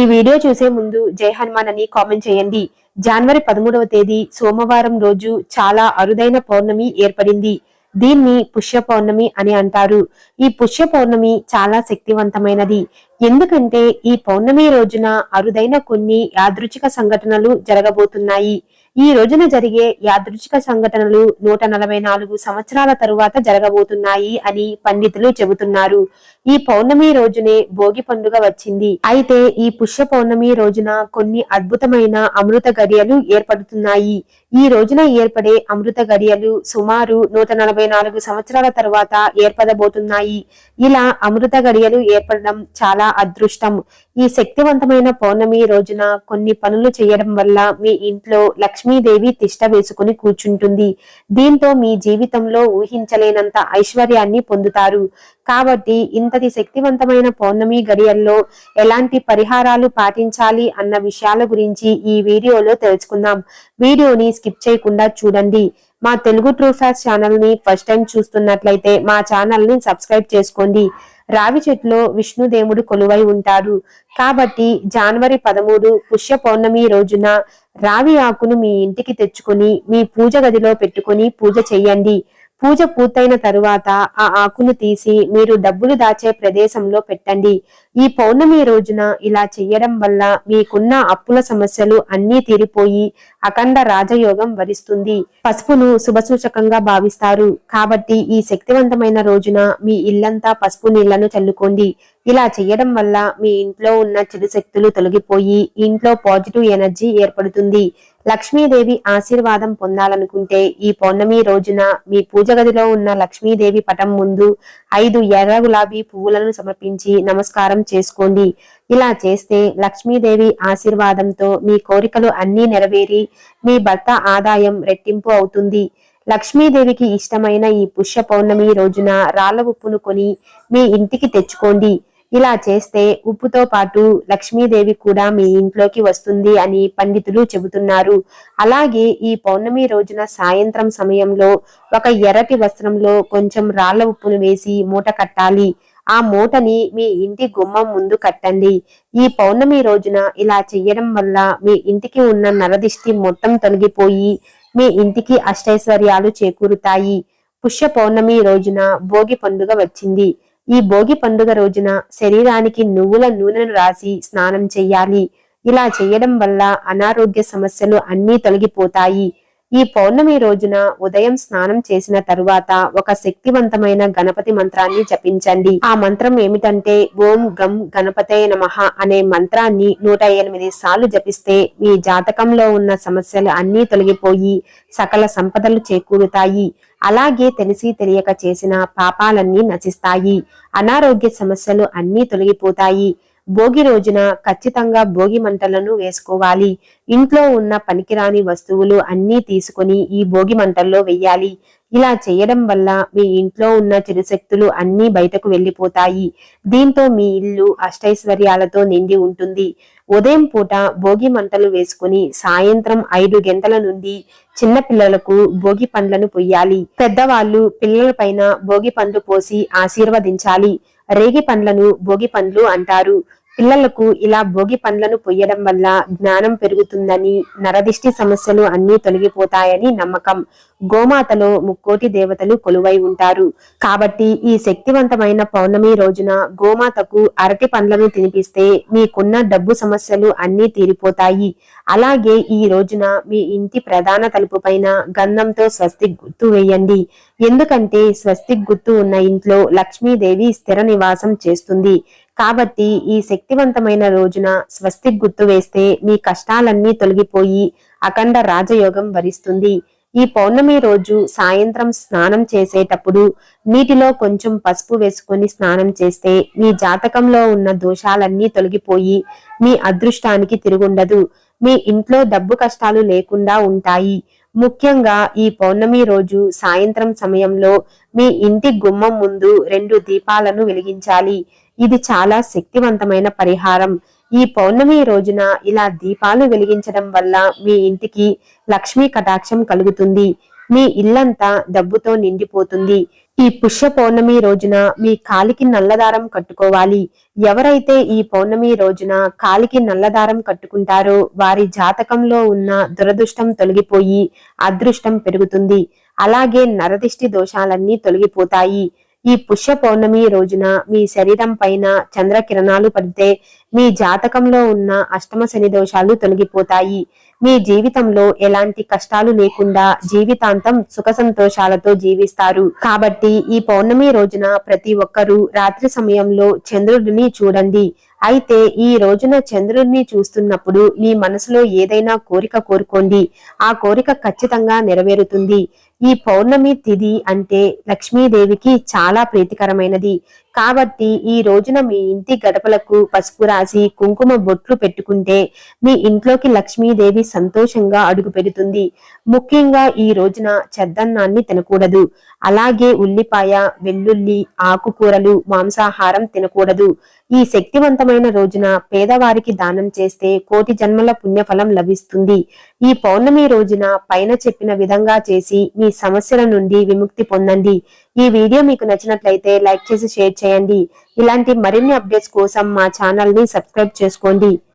ఈ వీడియో చూసే ముందు జై హనుమాన్ అని కామెంట్ చేయండి. జనవరి పదమూడవ తేదీ సోమవారం రోజు చాలా అరుదైన పౌర్ణమి ఏర్పడింది. దీన్ని పుష్య పౌర్ణమి అని అంటారు. ఈ పుష్య పౌర్ణమి చాలా శక్తివంతమైనది. ఎందుకంటే ఈ పౌర్ణమి రోజున అరుదైన కొన్ని యాదృచ్ఛిక సంఘటనలు జరగబోతున్నాయి. ఈ రోజున జరిగే యాదృచ్ఛిక సంఘటనలు నూట నలభై నాలుగు సంవత్సరాల తరువాత జరగబోతున్నాయి అని పండితులు చెబుతున్నారు. ఈ పౌర్ణమి రోజునే భోగి పండుగ వచ్చింది. అయితే ఈ పుష్య పౌర్ణమి రోజున కొన్ని అద్భుతమైన అమృత గడియలు ఏర్పడుతున్నాయి. ఈ రోజున ఏర్పడే అమృత గడియలు సుమారు నూట నలభై నాలుగు సంవత్సరాల తర్వాత ఏర్పడబోతున్నాయి. ఇలా అమృత గడియలు ఏర్పడడం చాలా అదృష్టం. ఈ శక్తివంతమైన పౌర్ణమి రోజున కొన్ని పనులు చేయడం వల్ల మీ ఇంట్లో లక్ష్మీదేవి తిష్ట వేసుకుని కూర్చుంటుంది. దీంతో మీ జీవితంలో ఊహించలేనంత ఐశ్వర్యాన్ని పొందుతారు. కాబట్టి ఇంతటి శక్తివంతమైన పౌర్ణమి గడియల్లో ఎలాంటి పరిహారాలు పాటించాలి అన్న విషయాల గురించి ఈ వీడియోలో తెలుసుకుందాం. వీడియోని స్కిప్ చేయకుండా చూడండి. మా తెలుగు ట్రూ ఫ్యాక్స్ ఛానల్ని ఫస్ట్ టైం చూస్తున్నట్లయితే మా ఛానల్ని సబ్స్క్రైబ్ చేసుకోండి. రావి చెట్టులో విష్ణుదేవుడు కొలువై ఉంటారు కాబట్టి జనవరి పదమూడు పుష్య పౌర్ణమి రోజున రావి ఆకును మీ ఇంటికి తెచ్చుకుని మీ పూజ గదిలో పెట్టుకొని పూజ చెయ్యండి పూజ పూర్తయిన తరువాత ఆ ఆకును తీసి మీరు డబ్బులు దాచే ప్రదేశంలో పెట్టండి. ఈ పౌర్ణమి రోజున ఇలా చెయ్యడం వల్ల మీకున్న అప్పుల సమస్యలు అన్నీ తీరిపోయి అఖండ రాజయోగం వరిస్తుంది. పసుపును శుభసూచకంగా భావిస్తారు. కాబట్టి ఈ శక్తివంతమైన రోజున మీ ఇల్లంతా పసుపు నీళ్ళను చల్లుకోండి. ఇలా చేయడం వల్ల మీ ఇంట్లో ఉన్న చెడు శక్తులు తొలగిపోయి ఇంట్లో పాజిటివ్ ఎనర్జీ ఏర్పడుతుంది. లక్ష్మీదేవి ఆశీర్వాదం పొందాలనుకుంటే ఈ పౌర్ణమి రోజున మీ పూజ గదిలో ఉన్న లక్ష్మీదేవి పటం ముందు ఐదు ఎర్ర గులాబీ పువ్వులను సమర్పించి నమస్కారం చేసుకోండి. ఇలా చేస్తే లక్ష్మీదేవి ఆశీర్వాదంతో మీ కోరికలు అన్నీ నెరవేరి మీ భర్త ఆదాయం రెట్టింపు అవుతుంది. లక్ష్మీదేవికి ఇష్టమైన ఈ పుష్య పౌర్ణమి రోజున రాళ్ళ ఉప్పును కొని మీ ఇంటికి తెచ్చుకోండి. ఇలా చేస్తే ఉప్పుతో పాటు లక్ష్మీదేవి కూడా మీ ఇంట్లోకి వస్తుంది అని పండితులు చెబుతున్నారు. అలాగే ఈ పౌర్ణమి రోజున సాయంత్రం సమయంలో ఒక ఎర్రటి వస్త్రంలో కొంచెం రాళ్ళ ఉప్పును వేసి మూట కట్టాలి. ఆ మూటని మీ ఇంటి గుమ్మం ముందు కట్టండి. ఈ పౌర్ణమి రోజున ఇలా చేయడం వల్ల మీ ఇంటికి ఉన్న నరదిష్టి మొత్తం తొలగిపోయి మీ ఇంటికి అష్టైశ్వర్యాలు చేకూరుతాయి. పుష్య పౌర్ణమి రోజున భోగి పండుగ వచ్చింది. ఈ భోగి పండుగ రోజున శరీరానికి నువ్వుల నూనెను రాసి స్నానం చెయ్యాలి. ఇలా చేయడం వల్ల అనారోగ్య సమస్యలు అన్నీ తొలగిపోతాయి. ఈ పౌర్ణమి రోజున ఉదయం స్నానం చేసిన తరువాత ఒక శక్తివంతమైన గణపతి మంత్రాన్ని జపించండి. ఆ మంత్రం ఏమిటంటే ఓం గం గణపతే నమః అనే మంత్రాన్ని నూట ఎనిమిది సార్లు జపిస్తే మీ జాతకంలో ఉన్న సమస్యలు అన్నీ తొలగిపోయి సకల సంపదలు చేకూరుతాయి. అలాగే తెలిసి తెలియక చేసిన పాపాలన్నీ నశిస్తాయి. అనారోగ్య సమస్యలు అన్నీ తొలగిపోతాయి. భోగి రోజున ఖచ్చితంగా భోగి మంటలను వేసుకోవాలి. ఇంట్లో ఉన్న పనికిరాని వస్తువులు అన్నీ తీసుకొని ఈ భోగి మంటల్లో వెయ్యాలి ఇలా చేయడం వల్ల మీ ఇంట్లో ఉన్న చెడు శక్తులు అన్నీ బయటకు వెళ్ళిపోతాయి. దీంతో మీ ఇల్లు అష్టైశ్వర్యాలతో నిండి ఉంటుంది. ఉదయం పూట భోగి మంటలు వేసుకుని సాయంత్రం ఐదు గంటల నుండి చిన్న పిల్లలకు భోగి పండ్లను పొయ్యాలి. పెద్దవాళ్ళు పిల్లల పైన భోగి పండ్లు పోసి ఆశీర్వదించాలి. రేగి పండ్లను భోగి పండ్లు అంటారు. పిల్లలకు ఇలా భోగి పండ్లను పొయ్యడం వల్ల జ్ఞానం పెరుగుతుందని నరదిష్టి సమస్యలు అన్నీ తొలగిపోతాయని నమ్మకం. గోమాతలో ముక్కోటి దేవతలు కొలువై ఉంటారు. కాబట్టి ఈ శక్తివంతమైన పౌర్ణమి రోజున గోమాతకు అరటి పండ్లను తినిపిస్తే మీకున్న డబ్బు సమస్యలు అన్నీ తీరిపోతాయి. అలాగే ఈ రోజున మీ ఇంటి ప్రధాన తలుపు పైన గంధంతో స్వస్తి గుర్తు వేయండి. ఎందుకంటే స్వస్తిక్ గుర్తు ఉన్న ఇంట్లో లక్ష్మీదేవి స్థిర నివాసం చేస్తుంది. కాబట్టి ఈ శక్తివంతమైన రోజున స్వస్తిక్ గుర్తు వేస్తే మీ కష్టాలన్నీ తొలగిపోయి అఖండ రాజయోగం వరిస్తుంది. ఈ పౌర్ణమి రోజు సాయంత్రం స్నానం చేసేటప్పుడు నీటిలో కొంచెం పసుపు వేసుకొని స్నానం చేస్తే మీ జాతకంలో ఉన్న దోషాలన్నీ తొలగిపోయి మీ అదృష్టానికి తిరుగుండదు. మీ ఇంట్లో డబ్బు కష్టాలు లేకుండా ఉంటాయి. ముఖ్యంగా ఈ పౌర్ణమి రోజు సాయంత్రం సమయంలో మీ ఇంటి గుమ్మం ముందు రెండు దీపాలను వెలిగించాలి. ఇది చాలా శక్తివంతమైన పరిహారం. ఈ పౌర్ణమి రోజున ఇలా దీపాలు వెలిగించడం వల్ల మీ ఇంటికి లక్ష్మీ కటాక్షం కలుగుతుంది. మీ ఇల్లంతా డబ్బుతో నిండిపోతుంది. ఈ పుష్య పౌర్ణమి రోజున మీ కాలికి నల్లదారం కట్టుకోవాలి. ఎవరైతే ఈ పౌర్ణమి రోజున కాలికి నల్లదారం కట్టుకుంటారో వారి జాతకంలో ఉన్న దురదృష్టం తొలగిపోయి అదృష్టం పెరుగుతుంది. అలాగే నరదిష్టి దోషాలన్నీ తొలగిపోతాయి. ఈ పుష్య పౌర్ణమి రోజున మీ శరీరం పైన చంద్రకిరణాలు పడితే మీ జాతకంలో ఉన్న అష్టమ శని దోషాలు తొలగిపోతాయి. మీ జీవితంలో ఎలాంటి కష్టాలు లేకుండా జీవితాంతం సుఖ సంతోషాలతో జీవిస్తారు. కాబట్టి ఈ పౌర్ణమి రోజున ప్రతి ఒక్కరూ రాత్రి సమయంలో చంద్రుడిని చూడండి. అయితే ఈ రోజున చంద్రుడిని చూస్తున్నప్పుడు మీ మనసులో ఏదైనా కోరిక కోరుకోండి. ఆ కోరిక ఖచ్చితంగా నెరవేరుతుంది. ఈ పౌర్ణమి తిథి అంటే లక్ష్మీదేవికి చాలా ప్రీతికరమైనది. కాబట్టి ఈ రోజున మీ ఇంటి గడపలకు పసుపు రాసి కుంకుమ బొట్లు పెట్టుకుంటే మీ ఇంట్లోకి లక్ష్మీదేవి సంతోషంగా అడుగు పెడుతుంది. ముఖ్యంగా ఈ రోజున చెద్దన్నాన్ని తినకూడదు. అలాగే ఉల్లిపాయ వెల్లుల్లి ఆకుకూరలు మాంసాహారం తినకూడదు. ఈ శక్తివంతమైన రోజున పేదవారికి దానం చేస్తే కోటి జన్మల పుణ్యఫలం లభిస్తుంది. ఈ పౌర్ణమి రోజున పైన చెప్పిన విధంగా చేసి మీ మీ సమస్యల నుండి విముక్తి పొందండి. ఈ వీడియో మీకు నచ్చినట్లయితే లైక్ చేసి షేర్ చేయండి. ఇలాంటి మరిన్ని అప్డేట్స్ కోసం మా ఛానల్ని సబ్స్క్రైబ్ చేసుకోండి.